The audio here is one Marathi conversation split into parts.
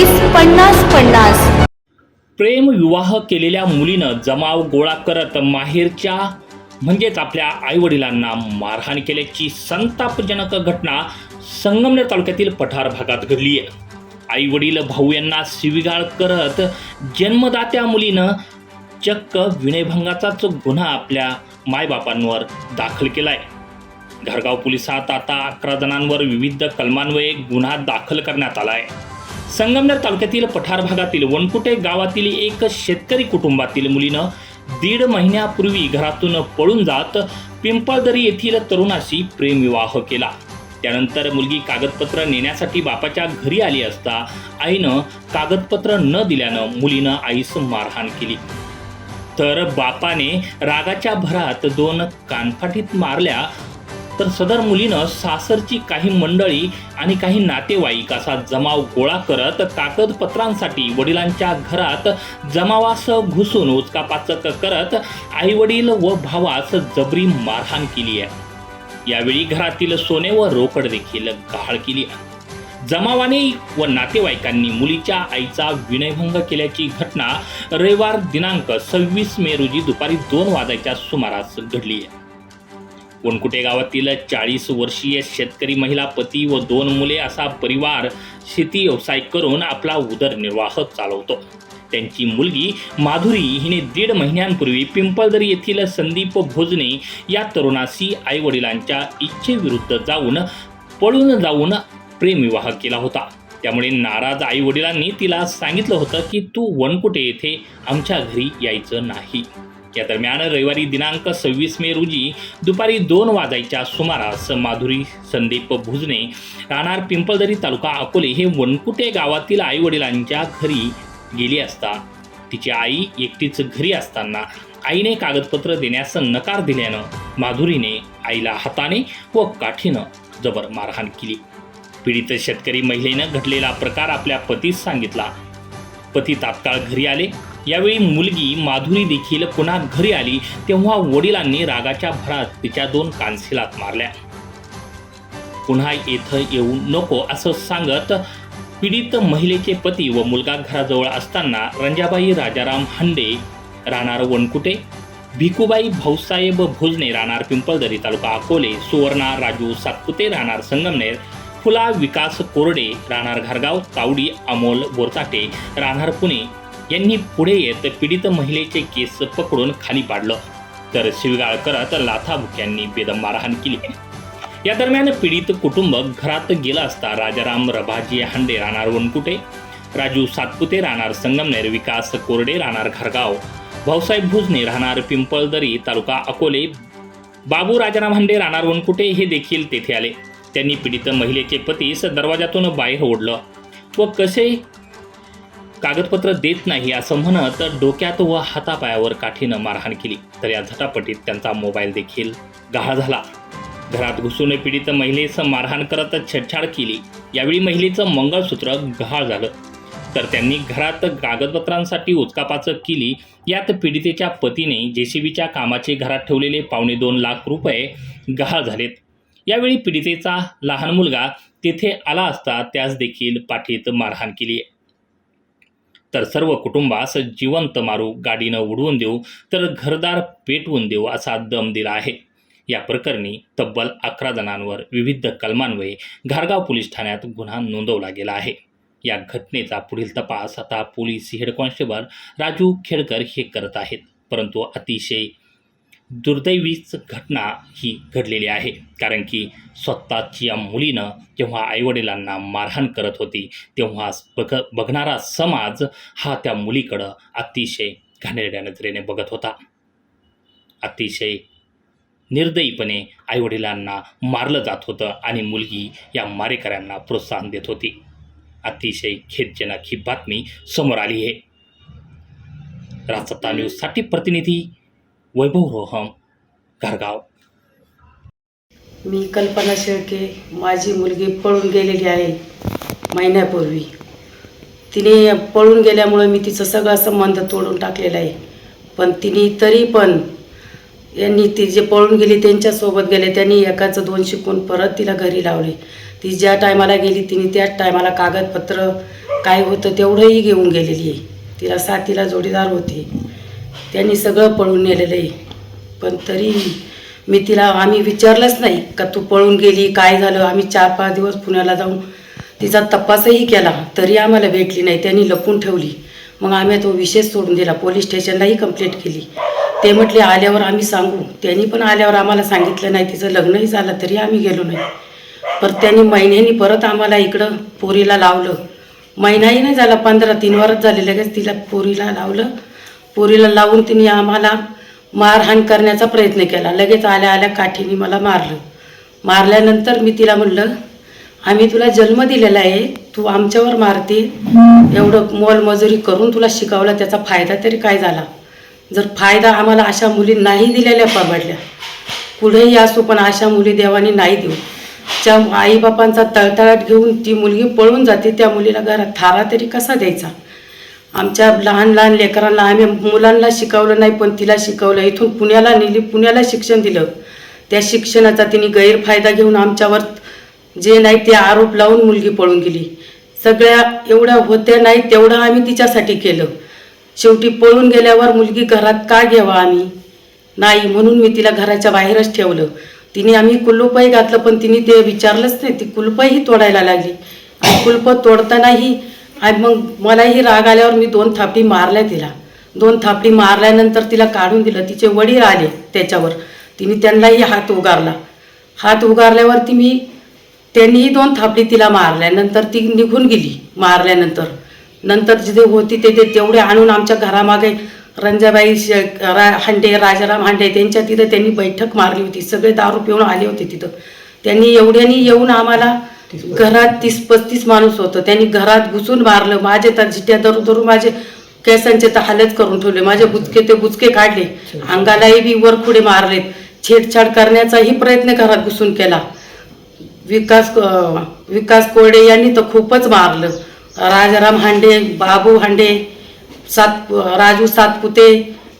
वीस पन्नास पन्नास. प्रेम विवाह केलेल्या मुलीनं जमाव गोळा करत माहेरच्या म्हणजेच आपल्या आईवडिलांना मारहाण केल्याची संतापजनक घटना संगमनेर तालुक्यातील पठार भागात घडली आहे. आईवडील भाऊ यांना शिविगाळ करत जन्मदात्या मुलीनं चक्क विनयभंगाचाच गुन्हा आपल्या मायबापांवर दाखल केलाय. घरगाव पोलिसात आता अकरा जणांवर विविध कलमान्वये गुन्हा दाखल करण्यात आला आहे संगमनेर तालुक्यातील पठार भागातील वनकुटे गावातील एक शेतकरी कुटुंबातील मुलीनं दीड महिन्यापूर्वी घरातून पळून जात पिंपळदरी येथील तरुणाशी प्रेमविवाह केला. त्यानंतर मुलगी कागदपत्र नेण्यासाठी बापाच्या घरी आली असता आईनं कागदपत्र न दिल्यानं मुलीनं आईस मारहाण केली. तर बापाने रागाच्या भरात दोन कानफाटीत मारल्या तर सदर मुलीनं सासरची काही मंडळी आणि काही नातेवाईक असा जमाव गोळा करत कागदपत्रांसाठी वडिलांच्या घरात जमावास घुसून उचकापाचक करत आईवडील व भावास जबरी मारहाण केली आहे. यावेळी घरातील सोने व रोकड देखील गहाळ केली आहे. जमावाने व नातेवाईकांनी मुलीच्या आईचा विनयभंग केल्याची घटना रविवार दिनांक सव्वीस मे रोजी दुपारी दोन वाजायच्या सुमारास घडली आहे. वनकुटे गावातील चाळीस वर्षीय शेतकरी महिला पती व दोन मुले असा परिवार शेती व्यवसाय करून आपला उदरनिर्वाह चालवतो. त्यांची मुलगी माधुरी हिने दीड महिन्यांपूर्वी पिंपळदरी येथील संदीप भोजने या तरुणाशी आईवडिलांच्या इच्छेविरुद्ध जाऊन पळून जाऊन प्रेमविवाह केला होता. त्यामुळे नाराज आई वडिलांनी तिला सांगितलं होतं की तू वनकुटे येथे आमच्या घरी यायचं नाही. या दरम्यान रविवारी दिनांक सव्वीस मे रोजी दुपारी दोन वाजायच्या सुमारास माधुरी संदीप भुजने राहणार पिंपळदरी तालुका अकोले हे वनकुटे गावातील आई वडिलांच्या घरी गेली असता. तिची आई एकटीच घरी असताना आईने कागदपत्र देण्यास नकार दिल्यानं माधुरीने आईला हाताने व काठीनं जबर मारहाण केली. पीडित शेतकरी महिलेनं घडलेला प्रकार आपल्या पतीस सांगितला. पती तात्काळ घरी आले. यावेळी मुलगी माधुरी देखील पुन्हा घरी आली तेव्हा वडिलांनी रागाच्या भरात तिच्या दोन कानशिलात मारल्या. पुन्हा येथं येऊ नको असं सांगत पीडित महिलेचे पती व मुलगा घराजवळ असताना रंजाबाई राजाराम हंडे राहणार वनकुटे भिकूबाई भाऊसाहेब भोजने राहणार पिंपळदरी तालुका अकोले सुवर्णा राजू सातपुते राहणार संगमनेर फुला विकास कोरडे राहणार घरगाव तावडी अमोल बोरचाटे राहणार पुणे यांनी पुढे येत पीडित महिलेचे केस पकडून खाली पाडलं. तर शिवगाळ करत लाथाबुक्यांनी बेदम मारहाण केली. या दरम्यान पीडित कुटुंब घरात गेला असता राजाराम रभाजी हांडे राहणार वनकुटे राजू सातपुते राहणार संगमनेर विकास कोरडे राहणार घरगाव भाऊसाहेब भुजने राहणार पिंपळदरी तालुका अकोले बाबू राजाराम हांडे राहणार वनकुटे हे देखील तेथे आले. त्यांनी पीडित महिलेचे पतीस दरवाजातून बाहेर ओढलं. व कसे कागदपत्र देत नाही असं म्हणत डोक्यात व हातापायावर काठीनं मारहाण केली. तर या झटापटीत त्यांचा मोबाईल देखील गहाळ झाला. घरात घुसून पीडित महिलेचं मारहाण करत छेडछाड केली. यावेळी महिलेचं मंगळसूत्र गहाळ झालं. तर त्यांनी घरात कागदपत्रांसाठी उचकापाचक केली. यात पीडितेच्या पतीने जेसीबीच्या कामाचे घरात ठेवलेले पावणे दोन लाख रुपये गहाळ झालेत. यावेळी पीडितेचा लहान मुलगा तेथे आला असता त्यास देखील पाठीत मारहाण केली आहे तर सर्व कुटुंबास जिवंत मारू गाडीनं उडवून देऊ तर घरदार पेटवून देऊ असा दम दिला आहे. या प्रकरणी तब्बल अकरा जणांवर विविध कलमान्वये घारगाव पोलीस ठाण्यात गुन्हा नोंदवला गेला आहे. या घटनेचा पुढील तपास आता police head constable Raju Khedkar हे करत आहेत परंतु अतिशय दुर्दैवीच घटना ही घडलेली आहे. कारण की स्वतःच्या मुलीनं जेव्हा आईवडिलांना मारहाण करत होती तेव्हा बघ बघणारा समाज हा त्या मुलीकडं अतिशय घाणेरड्या नजरेने बघत होता. अतिशय निर्दयीपणे आईवडिलांना मारलं जात होतं आणि मुलगी या मारेकऱ्यांना प्रोत्साहन देत होती. अतिशय खेदजनक ही बातमी समोर आली आहे. राजसत्ता न्यूजसाठी प्रतिनिधी वैभव रोहम घरगाव मी कल्पना शेळके माझी मुलगी पळून गेलेली आहे महिन्यापूर्वी. तिने पळून गेल्यामुळे मी तिचं सगळा संबंध तोडून टाकलेला आहे. पण तिने तरी पण यांनी ती जे पळून गेली त्यांच्यासोबत गेले त्यांनी एकाचं दोन शिकून परत तिला घरी लावले. ती ज्या टायमाला गेली तिने त्याच टायमाला कागदपत्र काय होतं तेवढंही घेऊन गेलेली आहे. तिला साथीला जोडीदार होते. त्यांनी सगळं पळून नेलेलं आहे. पण तरी मी तिला आम्ही विचारलंच नाही का तू पळून गेली काय झालं? आम्ही चार पाच दिवस पुण्याला जाऊन तिचा तपासही केला तरी आम्हाला भेटली नाही. त्यांनी लपून ठेवली. मग आम्ही तो विषय सोडून दिला. पोलीस स्टेशनलाही कंप्लेंट केली. ते म्हटले आल्यावर आम्ही सांगू. त्यांनी पण आल्यावर आम्हाला सांगितलं नाही. तिचं लग्नही झालं तरी आम्ही गेलो नाही. पर त्यांनी महिन्यांनी परत आम्हाला इकडं पोरीला लावलं. महिनाही नाही झाला पंधरा तीन वारच झाले लगेच तिला पोरीला लावलं. पोरीला लावून तिने आम्हाला मारहाण करण्याचा प्रयत्न केला. लगेच आल्या आल्या काठीने मला मारलं. मारल्यानंतर मी तिला म्हणलं आम्ही तुला जन्म दिलेला आहे तू आमच्यावर मारते. एवढं मोलमजुरी करून तुला शिकवलं त्याचा फायदा तरी काय झाला? जर फायदा आम्हाला अशा मुली नाही दिलेल्या परवडल्या पुढेही असो पण अशा मुली देवाने नाही देऊ. त्या आईबापांचा तळतळाट घेऊन ती मुलगी पळून जाते त्या मुलीला घरात थारा तरी कसा द्यायचा? आमच्या लहान लहान लेकरांना आम्ही मुलांना शिकवलं नाही पण तिला शिकवलं. इथून पुण्याला नेली पुण्याला शिक्षण दिलं. त्या शिक्षणाचा तिने गैरफायदा घेऊन आमच्यावर जे नाही ते आरोप लावून मुलगी पळून गेली. सगळ्या एवढ्या होत्या नाही तेवढं आम्ही तिच्यासाठी केलं. शेवटी पळून गेल्यावर मुलगी घरात का घ्यावा आम्ही? नाही म्हणून मी तिला घराच्या बाहेरच ठेवलं. तिने आम्ही कुलूपही घातलं पण तिने ते विचारलंच नाही. ती कुलपही तोडायला लागली. आणि कुलप तोडतानाही आणि मग मलाही राग आल्यावर मी दोन थापडी मारल्या तिला. दोन थापडी मारल्यानंतर तिला काढून दिलं. तिचे वडील आले त्याच्यावर. तिने त्यांनाही हात उगारला. हात उगारल्यावरती मी त्यांनीही दोन थापडी तिला मारल्यानंतर ती निघून गेली मारल्यानंतर. नंतर जिथे होती ते ते तेवढे आणून आमच्या घरामागे रंजाबाई श- रा हांडे राजाराम हांडे त्यांच्या तिथं त्यांनी बैठक मारली होती. सगळे दारू पिऊन आले होते तिथं. त्यांनी एवढ्यानी येऊन आम्हाला घरात तीस पस्तीस माणूस होतं. त्यांनी घरात घुसून मारलं. माझे तर जिट्या धरू धरू माझे केसांचे तर हालच करून ठेवले. माझे बुचके ते बुचके काढले. अंगालाही बी वरखुडे मारलेत. छेडछाड करण्याचाही प्रयत्न घरात घुसून केला. विकास विकास कोरडे यांनी तर खूपच मारलं. राजाराम हांडे बाबू हांडे सात राजू सातपुते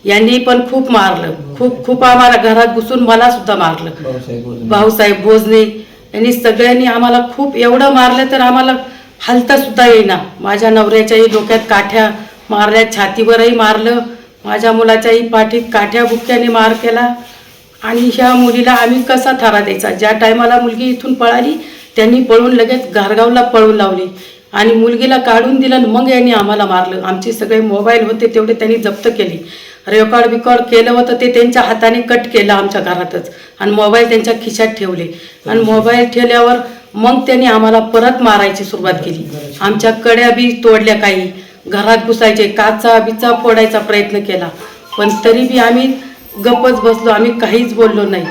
यांनी पण खूप मारलं. खूप खूप आम्हाला घरात घुसून मला सुद्धा मारलं भाऊसाहेब भोजने यांनी सगळ्यांनी आम्हाला खूप एवढं मारलं तर आम्हाला हलता सुद्धा येईना. माझ्या नवऱ्याच्याही डोक्यात काठ्या मारल्या छातीवरही मारलं. माझ्या मुलाच्याही पाठीत काठ्या बुक्क्याने मार केला. आणि ह्या मुलीला आम्ही कसा थारा द्यायचा? ज्या टायमाला मुलगी इथून पळाली त्यांनी पळून लगेच गारगावला पळून लावली. आणि मुलगीला काढून दिलं आणि मग यांनी आम्हाला मारलं. आमचे सगळे मोबाईल होते तेवढे त्यांनी जप्त केले. रेकॉर्ड बिकॉर्ड केलं होतं ते त्यांच्या हाताने कट केलं आमच्या घरातच. आणि मोबाईल त्यांच्या खिशात ठेवले. आणि मोबाईल ठेवल्यावर मग त्यांनी आम्हाला परत मारायची सुरुवात केली. आमच्या कड्या बी तोडल्या काही. घरात घुसायचे काचा बिचा फोडायचा प्रयत्न केला. पण तरी बी आम्ही गप्पच बसलो आम्ही काहीच बोललो नाही.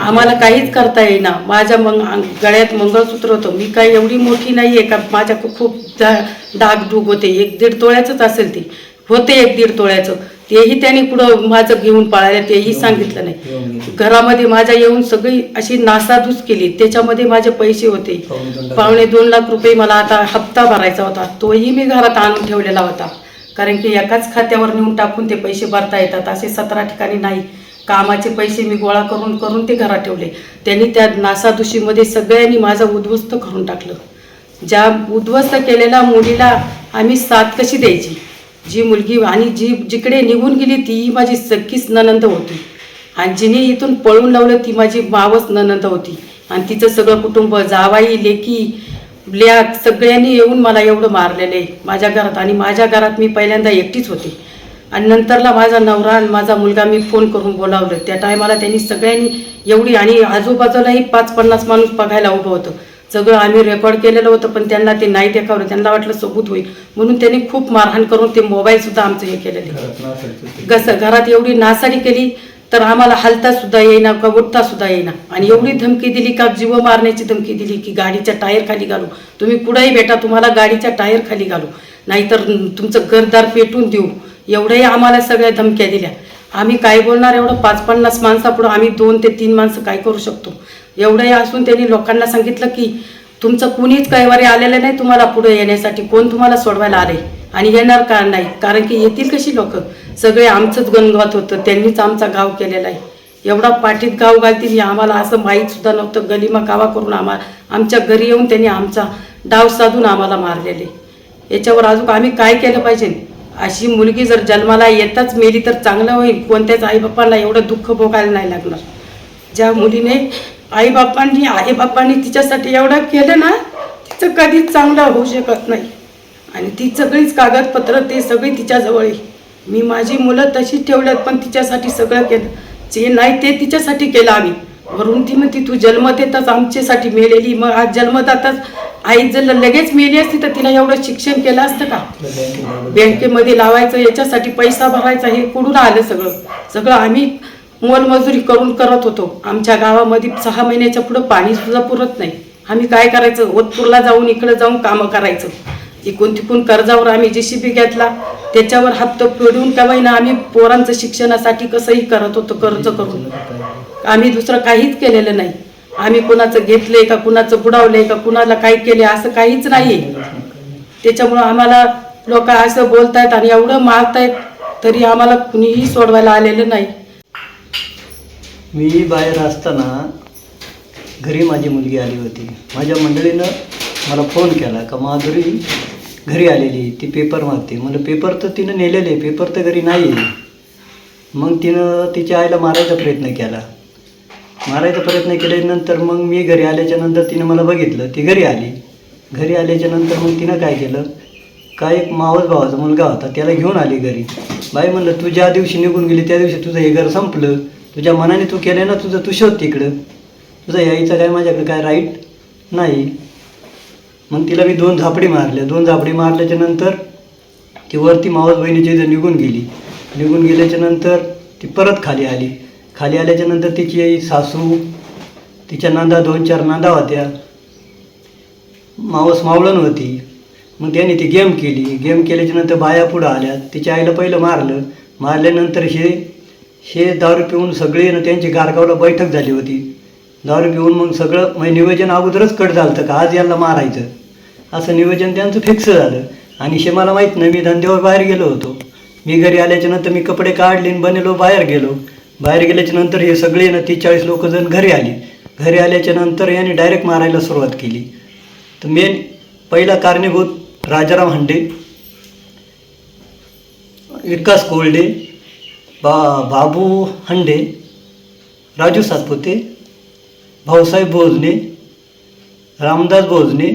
आम्हाला काहीच करता येईना. माझ्या मग गळ्यात मंगळसूत्र होतं. मी काही एवढी मोठी नाही आहे का? माझ्या खूप- खूप दा- डागडूग होते. एक दीड तोळ्याचंच असेल ते. होते एक दीड तोळ्याचं. तेही त्यांनी पुढं माझं घेऊन पळाले तेही सांगितलं नाही. घरामध्ये माझ्या येऊन सगळी अशी नासाधूस केली. त्याच्यामध्ये माझे पैसे होते. पावणे दोन लाख रुपये. मला आता हप्ता भरायचा होता. तोही मी घरात आणून ठेवलेला होता. कारण की एकाच खात्यावर नेऊन टाकून ते पैसे भरता येतात. असे सतरा ठिकाणी नाही. कामाचे पैसे मी गोळा करून करून ते घरात ठेवले. त्यांनी त्या नासाधुशीमध्ये सगळ्यांनी माझं उद्ध्वस्त करून टाकलं. ज्या उद्ध्वस्त केलेल्या मुलीला आम्ही साथ कशी द्यायची? जी मुलगी आणि जी जिकडे निघून गेली ती माझी सख्खीच ननंद होती. आणि जिने इथून पळून लावलं ती माझी मावच ननंद होती. आणि तिचं सगळं कुटुंब जावाई लेकी ब्ल्याक सगळ्यांनी येऊन मला एवढं मारलेलं आहे. माझ्या घरात आणि माझ्या घरात मी पहिल्यांदा एकटीच होते. आणि नंतरला माझा नवरा आणि माझा मुलगा मी फोन करून बोलावलं. त्या टायमाला त्यांनी सगळ्यांनी एवढी आणि आजूबाजूलाही पाच पन्नास माणूस बघायला उभं होतं. सगळं आम्ही रेकॉर्ड केलेलं होतं पण त्यांना ते नाही देखावलं. त्यांना वाटलं सबूत होईल. म्हणून त्यांनी खूप मारहाण करून ते मोबाईल सुद्धा आमचं हे केलेलं. कसं घरात एवढी नासाडी केली तर आम्हाला हलता सुद्धा येईना का उठता सुद्धा येईना. आणि एवढी धमकी दिली का जीव मारण्याची धमकी दिली की गाडीच्या टायर खाली घालू. तुम्ही कुठेही भेटा तुम्हाला गाडीच्या टायर खाली घालू. नाहीतर तुमचं घरदार पेटून देऊ. एवढ्याही आम्हाला सगळ्या धमक्या दिल्या. आम्ही काय बोलणार एवढं? पाच पन्नास माणसापुढं आम्ही दोन ते तीन माणसं काय करू शकतो? एवढंही असून त्यांनी लोकांना सांगितलं की तुमचं कुणीच कैवारी आलेलं नाही तुम्हाला पुढे येण्यासाठी. कोण तुम्हाला सोडवायला आले? आणि येणार का नाही? कारण की येतील कशी लोक? सगळे आमचंच गणगवत होतं. त्यांनीच आमचा गाव केलेला आहे. एवढा पाठीत गाव घालतील हे आम्हाला असं माहीतसुद्धा नव्हतं. गलिमा कावा करून आम्हाला आमच्या घरी येऊन त्यांनी आमचा डाव साधून आम्हाला मारलेले. याच्यावर अजून आम्ही काय केलं पाहिजे? अशी मुलगी जर जन्माला येताच मेली तर चांगलं होईल. कोणत्याच आईबापांना एवढं दुःख भोगायला नाही लागणार. ज्या मुलीने आईबापांनी आईबापांनी तिच्यासाठी एवढं केलं ना तिचं कधीच चांगलं होऊ शकत नाही. आणि ती सगळीच कागदपत्र ते सगळी तिच्याजवळ आहे. मी माझी मुलं तशीच ठेवल्यात पण तिच्यासाठी सगळं केलं. जे नाही ते तिच्यासाठी केलं आम्ही. वरून ती म्हणती तू जन्म देताच आमच्यासाठी मेलेली मग आज जन्मदाताच आई जर लगेच मेली असती तर तिला एवढं शिक्षण केलं असतं का? बँकेमध्ये लावायचं याच्यासाठी पैसा भरायचा हे कुठून आलं सगळं. सगळं आम्ही मोलमजुरी करून करत होतो. आमच्या गावामध्ये सहा महिन्याच्या पुढं पाणीसुद्धा पुरत नाही. आम्ही काय करायचं? ओतपूरला जाऊन इकडं जाऊन कामं करायचं. इकून तिकून कर्जावर आम्ही जेसीबी घेतला. त्याच्यावर हप्ता फेडून का ना आम्ही पोरांचं शिक्षणासाठी कसंही करत होतो कर्ज करून. आम्ही दुसरं काहीच केलेलं नाही. आम्ही कुणाचं घेतलंय का कुणाचं बुडावलंय का कुणाला काही केले असं काहीच नाही त्याच्यामुळं आम्हाला लोक असं बोलतायत आणि एवढं मारतायत तरी आम्हाला कुणीही सोडवायला आलेलं नाही. मी बाहेर असताना घरी माझी मुलगी आली होती. माझ्या मंडळीनं मला फोन केला का माधुरी घरी आलेली ती पेपर मागते. म्हणलं पेपर तर तिनं नेलेले पेपर तर घरी नाही आहे मग तिनं तिच्या आईला मारायचा प्रयत्न केला. मारायचा प्रयत्न केल्यानंतर मग मी घरी आल्याच्यानंतर तिनं मला बघितलं ती घरी आली. घरी आल्याच्यानंतर मग तिनं काय केलं का एक मावस भावाचा मुलगा होता त्याला घेऊन आली घरी. बाई म्हणलं तू ज्या दिवशी निघून गेली त्या दिवशी तुझं हे घर संपलं. तुझ्या मनाने तू केलं ना तुझं तू शोध तिकडं. तुझं यायचं काय माझ्याकडे काय राईट नाही. मग तिला मी दोन झापडी मारल्या. दोन झापडी मारल्याच्या नंतर ती वरती मावस बहिणीची इथं निघून गेली. निघून गेल्याच्यानंतर ती परत खाली आली. खाली आल्याच्यानंतर तिची आई सासू तिच्या नांदा दोन चार नांदा होत्या. मावस मावळण होती. मग त्याने ती गेम केली. गेम केल्याच्यानंतर बाया पुढं आल्या. तिच्या आईला पहिलं मारलं. मारल्यानंतर हे हे दारू पिऊन सगळे ना त्यांची गारगावला बैठक झाली होती. दारू पिऊन मग सगळं म्हणजे नियोजन अगोदरच कट झालं होतं का? आज यांना मारायचं. असं नियोजन त्यांचं फिक्स झालं. आणि हे मला माहीत नाही मी धंद्यावर बाहेर गेलो होतो. मी घरी आल्याच्यानंतर मी कपडे काढले आणि बनेलो बाहेर गेलो. बाहेर गेल्याच्यानंतर हे सगळे ना तीस चाळीस लोक जण घरी आले. घरी आल्याच्यानंतर डायरेक्ट मारायला सुरुवात केली. तर मेन पहिला कारणीभूत राजाराम हंडे विकास कोल्डे बा बाबू हंडे राजू सातपुते भाऊसाहेब भोजने रामदास भोजने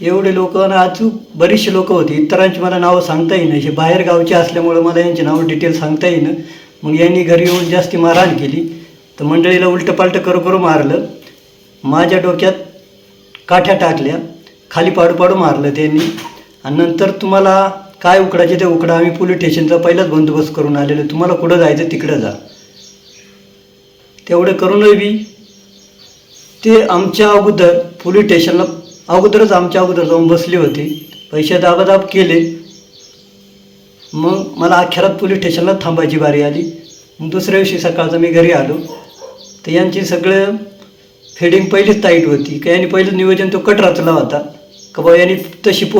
एवढे लोक आणि अजून बरीचशी लोक होती. इतरांची मला नावं सांगता येईन. हे बाहेर गावचे असल्यामुळं मला यांची नावं डिटेल सांगता येईन. मग यांनी घरी येऊन जास्ती मारहाण केली. तर मंडळीला उलटं पालटं करू करू मारलं. माझ्या डोक्यात काठ्या टाकल्या. खाली पाडू पाडू मारलं त्यांनी. आणि नंतर तुम्हाला काय उकडायचे ते उकडा. आम्ही पोलीस स्टेशनचा पहिलाच बंदोबस्त करून आलेलो. तुम्हाला कुठं जायचं तिकडं जा. तेवढं करूनही बी ते आमच्या अगोदर पोलीस स्टेशनला अगोदरच आमच्या अगोदर जाऊन बसले होते. पैसे दाबादाब केले. मग मला अखेरात पोलीस स्टेशनला थांबायची बारी आली. मग दुसऱ्या दिवशी सकाळचं मी घरी आलो. तर यांची सगळं फेडिंग पहिलीच टाईट होती. का यांनी पहिलं नियोजन तो कट रचला होता. का बा यांनी तशी पो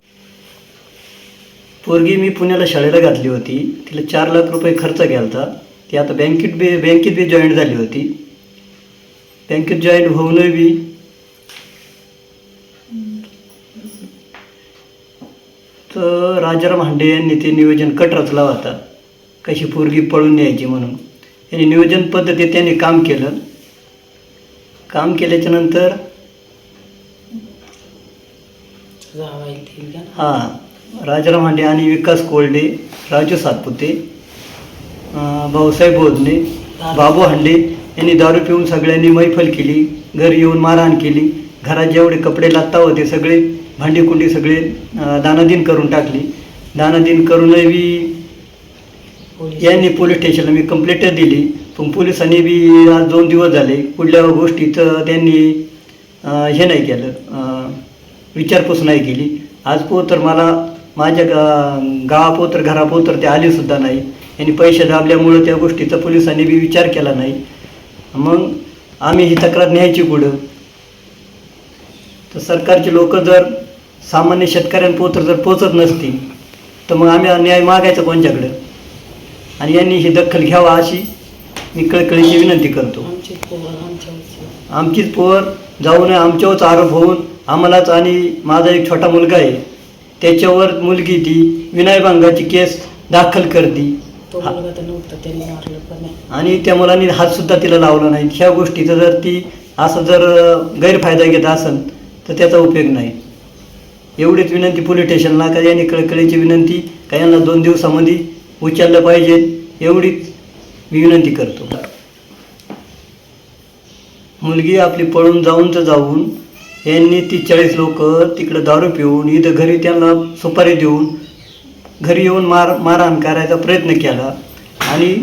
पोरगी मी पुण्याला शाळेला घातली होती. तिला चार लाख रुपये खर्च केला होता ती आता बँकेत बी बँकेत बी जॉईंट झाली होती. बँकेत जॉईंट होऊनही बी तर राजाराम हांडे यांनी ते नियोजन कट रचला होता. कशी पोरगी पळून न्यायची म्हणून. यांनी नियोजन पद्धतीत त्यांनी काम केलं. काम केल्याच्यानंतर हां राजाराम हांडे आणि विकास कोल्डे राजू सातपुते भाऊसाहेब बोधने बाबू हांडे यांनी दारू पिऊन सगळ्यांनी मैफल केली घरी येऊन मारहाण केली घरात जेवढे कपडे लागता होते सगळे भांडीकुंडी सगळे अं, दानादिन करून टाकली. दानादिन करूनही बी यांनी पोलीस स्टेशनला मी कंप्लेंट दिली. पण पोलिसांनी बी आज दोन दिवस झाले कुठल्या गोष्टीचं त्यांनी हे नाही केलं. विचारपूस नाही केली. आज पो तर मला माझ्या गा गावापो तर घरापो तर ते आले सुद्धा नाही. यांनी पैसे दाबल्यामुळं त्या गोष्टीचा पोलिसांनी बी विचार केला नाही. मग आम्ही ही तक्रार न्यायची पुढं तर सरकारचे लोक जर सामान्य शेतकऱ्यांपोतर जर पोचत नसतील तर मग आम्ही न्याय मागायचा कोणच्याकडं? आणि यांनी ही दखल घ्यावा अशी मी कळकळीची विनंती करतो. आमचीच पोर जाऊन आमच्यावरच आरोप होऊन आम्हालाच आणि माझा एक छोटा मुलगा आहे. त्याच्यावर मुलगी ती विनयभंगाची केस दाखल करती. तो मुलगा तर नव्हता त्यांनी मारलं पण नाही. आणि त्या मुलांनी हातसुद्धा तिला लावला नाही. ह्या गोष्टीचा जर ती असं जर गैरफायदा घेत असेल तर त्याचा उपयोग नाही. एवढीच विनंती पोलीस स्टेशनला का यांनी कळकळीची विनंती का यांना दोन दिवसामध्ये उचललं पाहिजे एवढीच मी विनंती करतो. मुलगी आपली पळून जाऊन तर जाऊन यांनी ती चाळीस लोक तिकडं दारू पिऊन इथं घरी त्यांना सुपारी देऊन घरी येऊन मार मारहाण करायचा प्रयत्न केला. आणि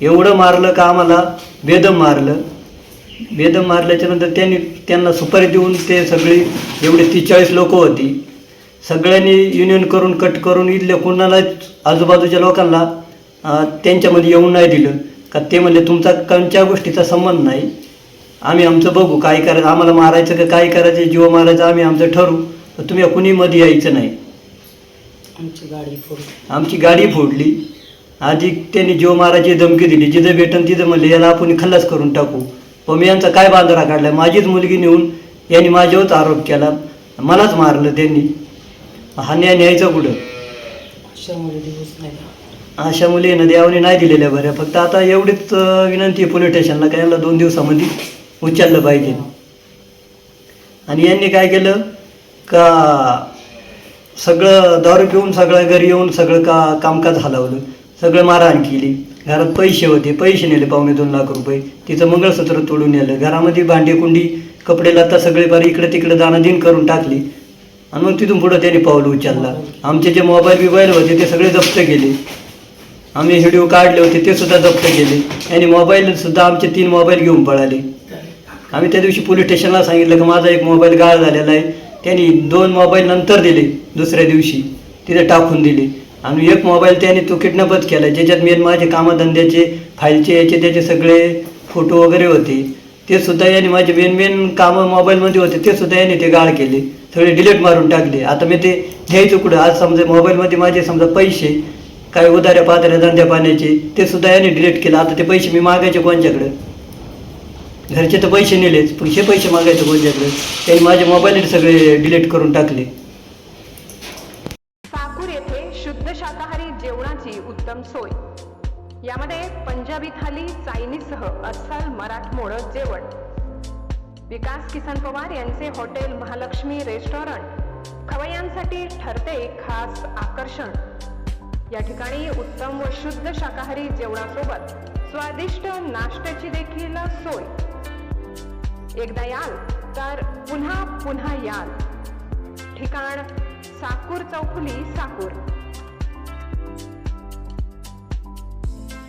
एवढं मारलं का आम्हाला? बेदम मारलं. बेदम मारल्याच्यानंतर त्यांनी त्यांना सुपारी देऊन ते सगळी एवढे ती चाळीस लोकं होती. सगळ्यांनी युनियन करून कट करून इथल्या कुणालाच आजूबाजूच्या लोकांना त्यांच्यामध्ये येऊन नाही दिलं. का ते म्हणजे तुमचा कोणत्या गोष्टीचा संबंध नाही? आम्ही आमचं बघू काय करायचं आम्हाला मारायचं का काय करायचं जीव मारायचं आम्ही आमचं ठरवू तर तुम्ही कुणी मध्ये यायचं नाही. आमची गाडी फोडली. आमची गाडी फोडली. आधी त्यांनी जीव मारायची धमकी दिली. जिथं भेटन तिथं म्हणले याला आपण खल्लास करून टाकू. पण मी यांचा काय बांधरा काढला? माझीच मुलगी नेऊन यांनी माझ्यावरच आरोप केला. मलाच मारलं त्यांनी. हा न्याय न्यायचा कुठं? अशामुळे दिवस नाही. अशा मुलीनं देवाने नाही दिलेल्या बऱ्या. फक्त आता एवढीच विनंती आहे पोलीस स्टेशनला का यांना दोन दिवसामध्ये? उचललं पाहिजे. आणि यांनी काय केलं? का सगळं दारू पिऊन सगळं घरी येऊन सगळं का कामकाज हलवलं. सगळं मारहाण केली. घरात पैसे होते. पैसे नेले पावणे दोन लाख रुपये. तिचं मंगळसूत्र तोडून नेलं. घरामध्ये भांडी कुंडी कपडे लत्ता सगळे बारी इकडे तिकडे दानादिन करून टाकली. आणि मग तिथून पुढं त्यांनी पाऊल उचलला. आमचे जे मोबाईल बिबाईल होते ते सगळे जप्त केले. आम्ही व्हिडिओ काढले होते ते सुद्धा जप्त केले. आणि मोबाईलसुद्धा आमचे तीन मोबाईल घेऊन पळाले. आम्ही त्या दिवशी पोलीस स्टेशनला सांगितलं की माझा एक मोबाईल गाळ झालेला आहे. त्यांनी दोन मोबाईल नंतर दिले दुसऱ्या दिवशी. तिथे टाकून दिले. आणि एक मोबाईल त्याने तो किडनॅपच केला. ज्याच्यात मेन माझे कामधंद्याचे फाईलचे याचे त्याचे सगळे फोटो वगैरे होते. ते सुद्धा यांनी माझे मेन मेन कामं मोबाईलमध्ये होते. ते सुद्धा यांनी ते गाळ केले. थोडे डिलीट मारून टाकले. आता मी ते घ्यायचं कुठं? आज समजा मोबाईलमध्ये माझे समजा पैसे काय उदाऱ्या पादऱ्या धंद्या पाण्याचे ते सुद्धा यांनी डिलीट केलं. आता ते पैसे मी मागायचे कोणच्याकडं? घरचे तर पैसे नेलेच पण हे पैसे मागायचं कोणच्याकडे त्यांनी माझे मोबाईल सगळे डिलीट करून टाकले. साकूर येथे शुद्ध शाकाहारी जेवणाची उत्तम सोय. यामध्ये पंजाबी थाली चायनीजसह अस्सल मराठमोळ जेवण. विकास किसन पवार यांचे हॉटेल महालक्ष्मी रेस्टॉरंट. खवय्यांसाठी ठरते खास आकर्षण. या ठिकाणी उत्तम व शुद्ध शाकाहारी जेवणासोबत स्वादिष्ट नाश्त्याची देखील सोय. एकदा याल तर पुन्हा पुन्हा याल. ठिकाण साकूर चौफुली साकूर.